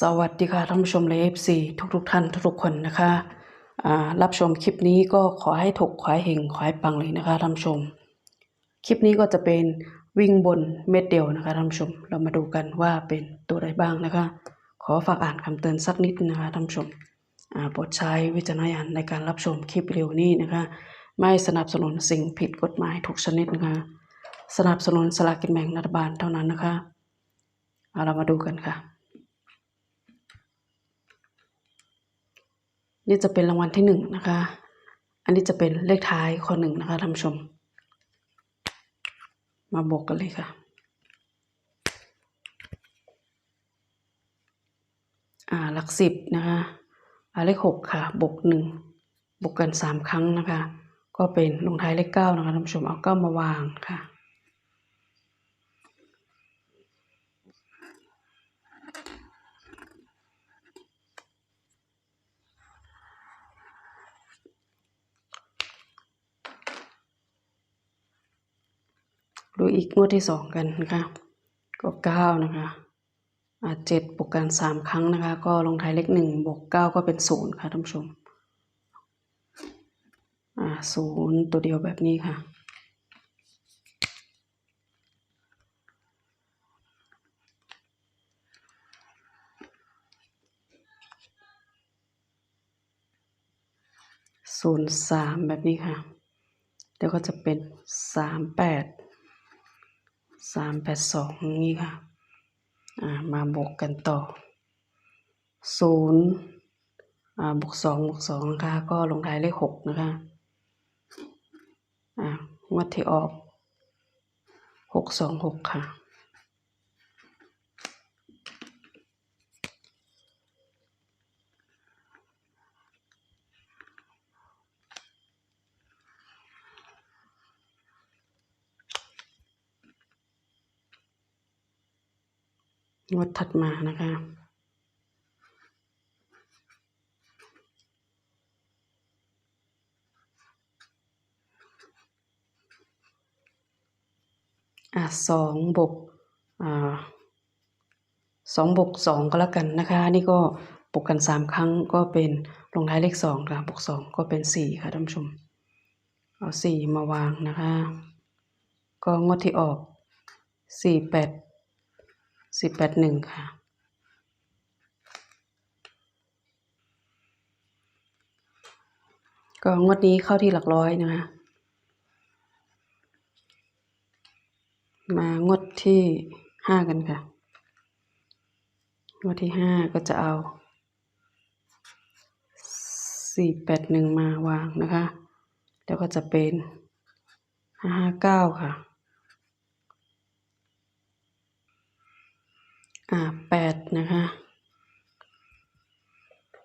สวัสดีค่ะท่านผู้ชมและเอฟซีทุกทุกๆท่านทุกๆคนนะคะรับชมคลิปนี้ก็ขอให้ถูกขอให้เฮงขอให้ปังเลยนะคะท่านผู้ชม คลิปนี้ก็จะเป็นวิ่งบนเม็ดเดียวนะคะท่านผู้ชม เรามาดูกันว่าเป็นตัวใดบ้างนะคะ ขอฝากอ่านคำเตือนสักนิดนะคะท่านผู้ชมโปรดใช้วิจารณญาณในการรับชมคลิปวิดีโอนี้นะคะ ไม่สนับสนุนสิ่งผิดกฎหมายทุกชนิดนะคะ สนับสนุนสลากกินแบ่งรัฐบาลเท่านั้นนะคะเเรามาดูกันค่ะ นี่จะเป็นรางวัลที่หนึ่งนะคะ อันนี้จะเป็นเลขท้ายข้อหนึ่งนะคะท่านผู้ชม มาบวกกันเลยค่ะ อ่าหลักสิบนะคะอ่าเลขหกค่ะ บวกหนึ่งบวกกันสามครั้งนะคะ ก็เป็นลงท้ายเลขเก้านะคะท่านผู้ชม เอาเก้ามาวางค่ะ ดูอีกงวดที่สองกันนะคะ ก็เก้านะคะอ่าเจ็ดบวกกันสามครั้งนะคะ ก็ลงท้ายเลขหนึ่งบวกเก้าก็เป็นศูนย์ค่ะท่านผู้ชมอ่าศูนย์ตัวเดียวแบบนี้ค่ะศูนย์สามแบบนี้ค่ะ เดี๋ยวก็จะเป็นสามแปด สามแปดสองนี้ค่ะ อ่า มาบวกกันต่อศูนย์อ่าบวกสองบวกสองนะคะ ก็ลงท้ายเลขหกนะคะ อ่างวดที่ออกหกสองหกค่ะ งวดถัดมานะคะอะสองบวกอ่าสองบวกสองก็แล้วกันนะคะ นี่ก็บวกกันสามครั้งก็เป็นลงท้ายเลขสองค่ะบวกสองก็เป็นสี่ค่ะท่านผู้ชม เอาสี่มาวางนะคะ ก็งวดที่ออกสี่แปด สี่แปดหนึ่งค่ะ ก็งวดนี้เข้าที่หลักร้อยนะคะ มางวดที่ห้ากันค่ะ งวดที่ห้าก็จะเอาสี่แปดหนึ่งมาวางนะคะ แล้วก็จะเป็นห้าห้าเก้าค่ะ อ่าแปดนะคะ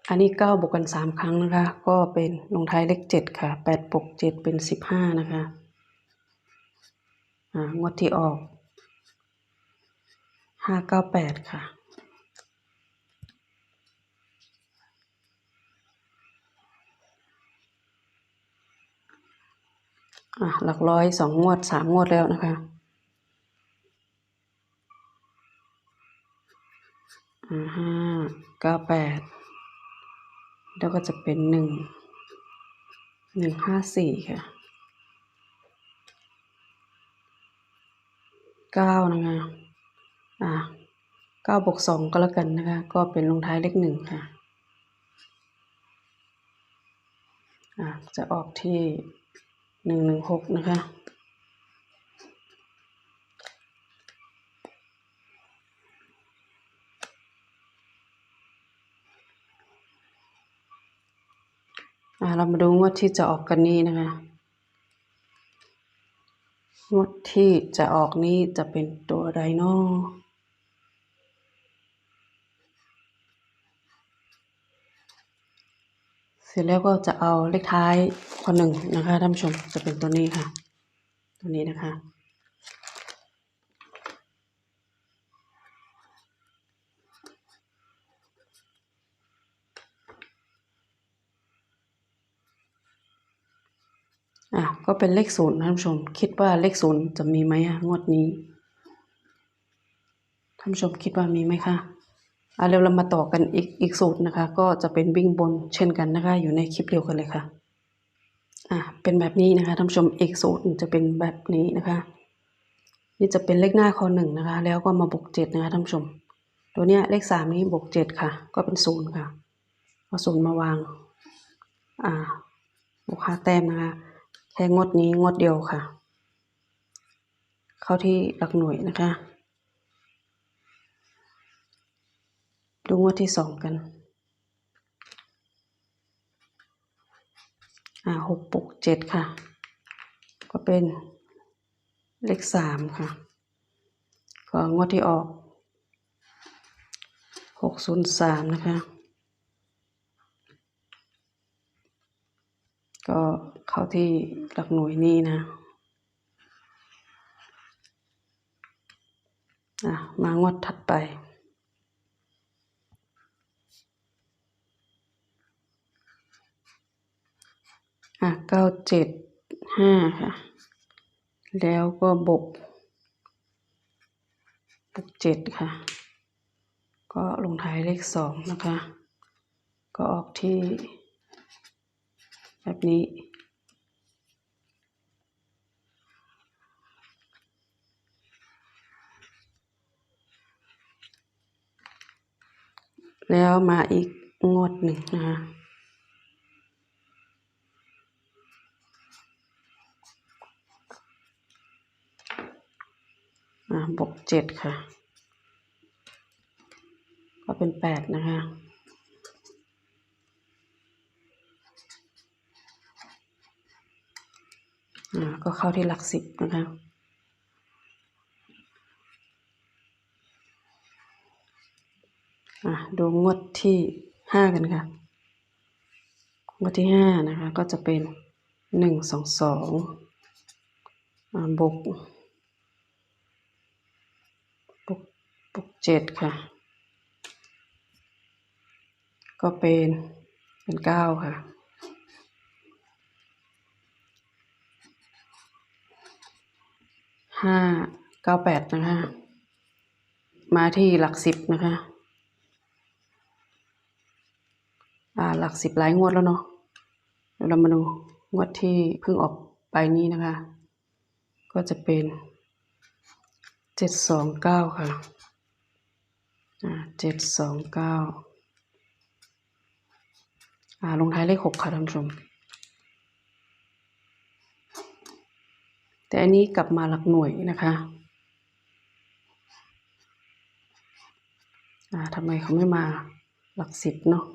อันนี้เก้าบวกกันสามครั้งนะคะ ก็เป็นลงท้ายเลขเจ็ดค่ะแปดบวกเจ็ดเป็นสิบห้านะคะอ่างวดที่ออกห้าเก้าแปดค่ะอะหลักร้อยสองงวดสามงวดแล้วนะคะ อ่า ห้าเก้าแปดแล้วก็จะเป็นหนึ่งหนึ่งห้าสี่ค่ะเก้านะคะอ่าเก้าบวกสองก็แล้วกันนะคะ ก็เป็นลงท้ายเลขหนึ่งค่ะอ่าจะออกที่หนึ่งหนึ่งหกนะคะ เรามาดูงวดที่จะออกกันนี้นะคะ งวดที่จะออกนี้จะเป็นตัวใดเนเสร็จแล้วก็จะเอาเลขท้ายข้อหนึ่งนะคะท่านผู้ชมจะเป็นตัวนี้ค่ะ ตัวนี้นะคะ อะ ก็เป็นเลขศูนย์นะท่านผู้ชม คิดว่าเลขศูนย์จะมีไหมอะงวดนี้ท่านผู้ชมคิดว่ามีไหมคะอ่าเดี๋ยวเรามาต่อกันอีกอีกสูตรนะคะ ก็จะเป็นวิ่งบนเช่นกันนะคะ อยู่ในคลิปเดียวกันเลยค่ะอ่าเป็นแบบนี้นะคะท่านผู้ชมอีกสูตรจะเป็นแบบนี้นะคะ นี่จะเป็นเลขหน้าคอหนึ่งนะคะ แล้วก็มาบวกเจ็ดนะคะท่านผู้ชม ตัวเนี้ยเลขสามนี้บวกเจ็ดค่ะ ก็เป็นศูนย์ค่ะเอาศูนย์มาวางอ่าบวกห้าแต้มนะคะ แค่งวดนี้งวดเดียวค่ะ เข้าที่หลักหน่วยนะคะ ดูงวดที่สองกัน อ่าหกบวกเจ็ดค่ะ ก็เป็นเลขสามค่ะ ก็งวดที่ออกหกศูนย์สามนะคะ ก็ เข้าที่หลักหน่วยนี้นะอะมางวดถัดไป อะเก้าเจ็ดห้าค่ะ แล้วก็บกบกเจ็ดค่ะ ก็ลงท้ายเลขสองนะคะ ก็ออกที่แบบนี้ แล้วมาอีกงวดหนึ่งนะคะบวกเจ็ดค่ะ ก็เป็นแปดนะคะก็เข้าที่หลักสิบนะคะ อะดูงวดที่ห้ากันค่ะ งวดที่ห้านะคะ ก็จะเป็นหนึ่งสองสองบวกบวกบวกเจ็ดค่ะ ก็เป็นเป็นเก้าค่ะห้าเก้าแปดนะคะ มาที่หลักสิบนะคะ อ่า หลักสิบหลายงวดแล้วเนาะเรามาดูงวดที่เพิ่งออกไปนี้นะคะ ก็จะเป็นเจ็ดสองเก้าค่ะเจ็ดสองเก้าอ่าลงท้ายเลขหกค่ะท่านผู้ชม แต่อันนี้กลับมาหลักหน่วยนะคะอ่าทำไมเขาไม่มาหลักสิบเนาะ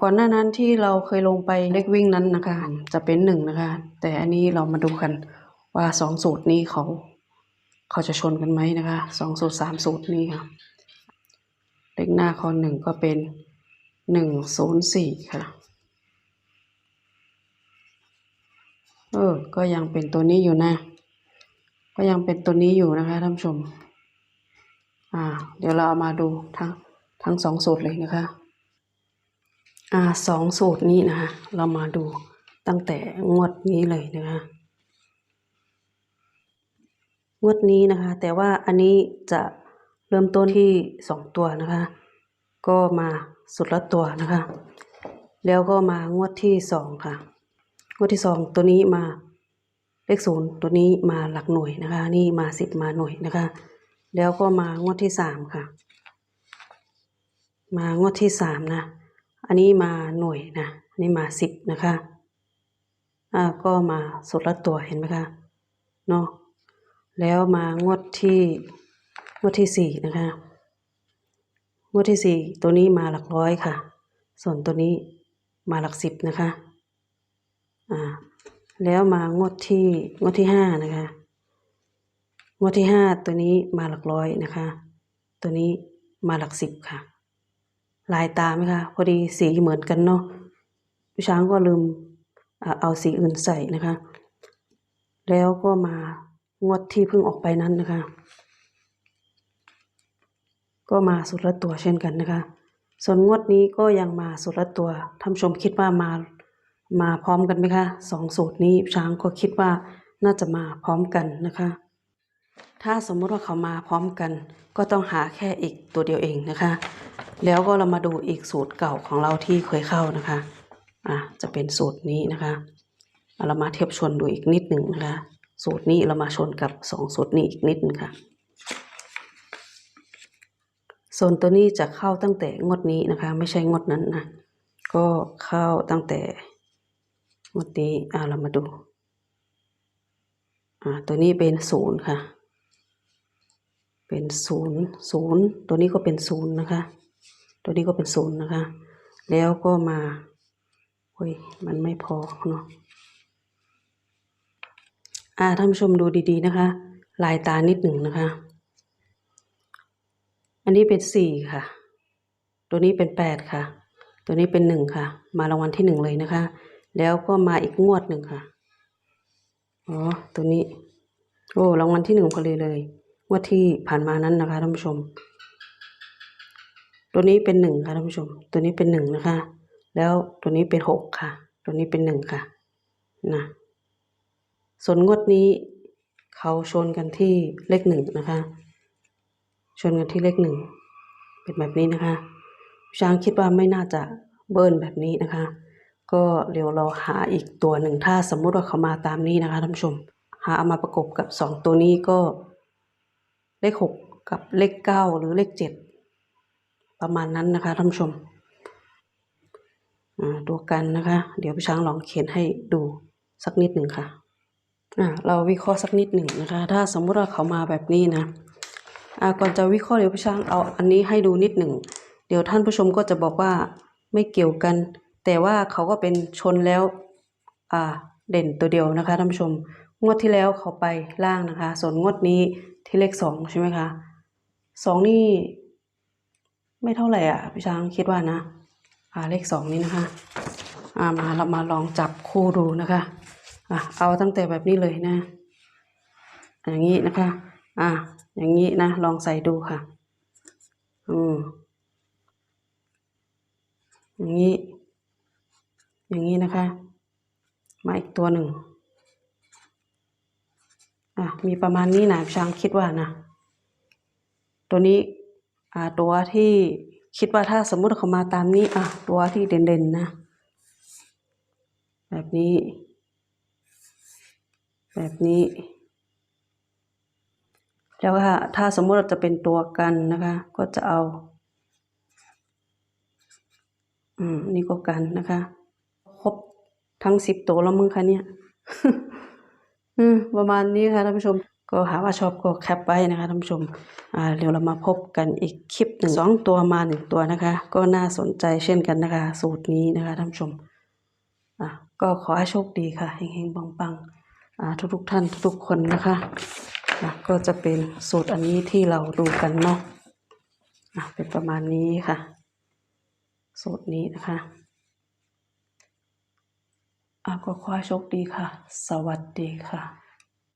ก่อนหน้านั้นที่เราเคยลงไปเลขวิ่งนั้นนะคะ จะเป็นหนึ่งนะคะ แต่อันนี้เรามาดูกันว่าสองสูตรนี้เขา เขาจะชนกันไหมนะคะสองสูตรสามสูตรนี้ค่ะ เลขหน้าข้อหนึ่งก็เป็นหนึ่งศูนย์สี่ค่ะเออ ก็ยังเป็นตัวนี้อยู่นะ ก็ยังเป็นตัวนี้อยู่นะคะท่านผู้ชม อ่า เดี๋ยวเราเอามาดูทั้งทั้งสองสูตรเลยนะคะ อ่าสองสูตรนี้นะคะ เรามาดูตั้งแต่งวดนี้เลยนะคะงวดนี้นะคะ แต่ว่าอันนี้จะเริ่มต้นที่สองตัวนะคะ ก็มาสุดละตัวนะคะ แล้วก็มางวดที่สองค่ะ งวดที่สองตัวนี้มาเลขศูนย์ตัวนี้มาหลักหน่วยนะคะ นี่มาสิบมาหน่วยนะคะ แล้วก็มางวดที่สามค่ะ มางวดที่สามนะ อันนี้มาหน่วยนะอันนี้มาสิบนะคะอ่าก็มาสุดละตัวเห็นไหมคะเนาะแล้วมางวดที่งวดที่สี่นะคะงวดที่สี่ตัวนี้มาหลักร้อยค่ะ ส่วนตัวนี้มาหลักสิบนะคะอ่าแล้วมางวดที่งวดที่ห้านะคะงวดที่ห้าตัวนี้มาหลักร้อยนะคะ ตัวนี้มาหลักสิบค่ะ ลายตาไหมคะ พอดีสีเหมือนกันเนาะพี่ช้างก็ลืมเอาสีอื่นใส่นะคะ แล้วก็มางวดที่เพิ่งออกไปนั้นนะคะ ก็มาสุดละตัวเช่นกันนะคะ ส่วนงวดนี้ก็ยังมาสุดละตัวท่านชมคิดว่ามามาพร้อมกันไหมคะสองสูตรนี้ช้างก็คิดว่าน่าจะมาพร้อมกันนะคะ ถ้าสมมุติว่าเขามาพร้อมกัน ก็ต้องหาแค่อีกตัวเดียวเองนะคะ แล้วก็เรามาดูอีกสูตรเก่าของเราที่เคยเข้านะคะ อะจะเป็นสูตรนี้นะคะ เรามาเทียบชนดูอีกนิดหนึ่งนะคะ สูตรนี้เรามาชนกับสองสูตรนี้อีกนิดนึงค่ะส่วนตัวนี้จะเข้าตั้งแต่งดนี้นะคะ ไม่ใช่งดนั้นนะ ก็เข้าตั้งแต่งดนี้อ่าเรามาดูอ่าตัวนี้เป็นศูนย์ค่ะ เป็นศูนย์ศูนย์ตัวนี้ก็เป็นศูนย์นะคะ ตัวนี้ก็เป็นศูนย์นะคะ แล้วก็มาโอ้ยมันไม่พอเนาะอ่าท่านผู้ชมดูดีๆนะคะ ลายตานิดหนึ่งนะคะ อันนี้เป็นสี่ค่ะ ตัวนี้เป็นแปดค่ะ ตัวนี้เป็นหนึ่งค่ะ มารางวัลที่หนึ่งเลยนะคะ แล้วก็มาอีกงวดหนึ่งค่ะอ๋อตัวนี้โอ้รางวัลที่หนึ่งพอดีเลยงวดที่ผ่านมานั้นนะคะท่านผู้ชม ตัวนี้เป็นหนึ่งค่ะท่านผู้ชม ตัวนี้เป็นหนึ่งนะคะ แล้วตัวนี้เป็นหกค่ะ ตัวนี้เป็นหนึ่งค่ะนะส่วนงวดนี้เขาชนกันที่เลขหนึ่งนะคะ ชนกันที่เลขหนึ่งเป็นแบบนี้นะคะช้างคิดว่าไม่น่าจะเบิ้ลแบบนี้นะคะ ก็เดี๋ยวเราหาอีกตัวหนึ่งถ้าสมมุติว่าเขามาตามนี้นะคะท่านผู้ชม หาเอามาประกบกับสองตัวนี้ก็เลขหกกับเลขเก้าหรือเลขเจ็ด ประมาณนั้นนะคะท่านผู้ชมอ่าตัวกันนะคะ เดี๋ยวพี่ช้างลองเขียนให้ดูสักนิดหนึ่งค่ะอ่าเราวิเคราะห์สักนิดหนึ่งนะคะ ถ้าสมมุติว่าเขามาแบบนี้นะอ่าก่อนจะวิเคราะห์เดี๋ยวพี่ช้างเอาอันนี้ให้ดูนิดหนึ่งเดี๋ยวท่านผู้ชมก็จะบอกว่าไม่เกี่ยวกัน แต่ว่าเขาก็เป็นชนแล้วอ่าเด่นตัวเดียวนะคะท่านผู้ชม งวดที่แล้วเขาไปล่างนะคะ ส่วนงวดนี้ที่เลขสองใช่ไหมคะสองนี่ ไม่เท่าไหร่อะพี่ช้างคิดว่านะอ่าเลขสองนี้นะคะอ่ามาเรามาลองจับคู่ดูนะคะอะเอาตั้งแต่แบบนี้เลยนะ อย่างนี้นะคะ อะอย่างนี้นะ ลองใส่ดูค่ะ อืมอย่างนี้ อย่างนี้นะคะ มาอีกตัวหนึ่งอะมีประมาณนี้นะพี่ช้างคิดว่านะ ตัวนี้ ตัวที่คิดว่าถ้าสมมุติเขามาตามนี้อะตัวที่เด่นๆนะ แบบนี้ แบบนี้ แล้วก็ถ้าสมมุติเราจะเป็นตัวกันนะคะ ก็จะเอาอืมนี่ก็กันนะคะ ครบทั้งสิบตัวแล้วมึงคะเนี่ย อืมประมาณนี้ค่ะท่านผู้ชม ก็หาว่าชอบก็แคปไว้นะคะท่านผู้ชมอ่าเดี๋ยวเรามาพบกันอีกคลิปหนึ่งสองตัวมาหนึ่งตัวนะคะ ก็น่าสนใจเช่นกันนะคะ สูตรนี้นะคะท่านผู้ชมอะก็ขอให้โชคดีค่ะเฮงๆปังๆอ่าทุกๆท่านทุกๆคนนะคะอะก็จะเป็นสูตรอันนี้ที่เราดูกันเนาะอะเป็นประมาณนี้ค่ะ สูตรนี้นะคะอะก็ขอให้โชคดีค่ะ สวัสดีค่ะ